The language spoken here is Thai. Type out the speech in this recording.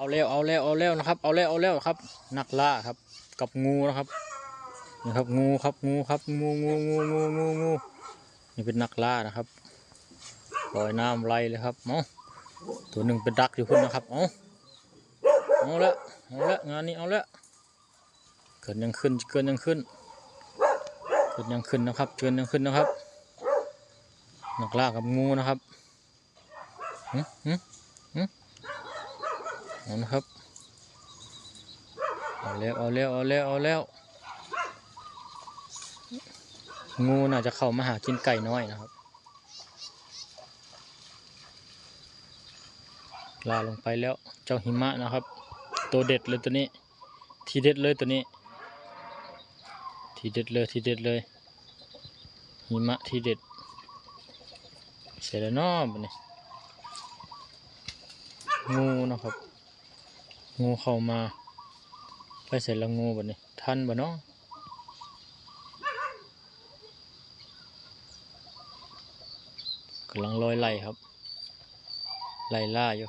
เอาแล้วเอาแล้วเอาแล้วนะครับ เอาแล้วเอาแล้วครับ นักล่าครับ กับงูนะครับนี่ครับงูครับงูครับงูงูงูงูงูงูนี่เป็นนักล่านะครับลอยน้ำไหลเลยครับเอ้าตัวหนึ่งเป็นดักอยู่พุ่นนะครับเอ้าเอาละเอาละงานนี้เอาละเกิดยังขึ้นเกินยังขึ้นเกิดยังขึ้นนะครับเกินยังขึ้นนะครับนักล่ากับงูนะครับหึหึหึเอานะครับ เอาแล้วเอาแล้วเอาแล้วเอาแล้ว งูน่าจะเข้ามาหากินไก่น้อยนะครับ ลาลงไปแล้วเจ้าหิมะนะครับ ตัวเด็ดเลยตัวนี้ ทีเด็ดเลยตัวนี้ ทีเด็ดเลยทีเด็ดเลย หิมะทีเด็ด เสร็จแล้วเนาะบัดนี้งูนะครับ งูเข้ามา ไปเสร็จแล้วงูแบบนี้ทันบ่เนาะกำลังลอยไล่ครับ ไล่ล่าอยู่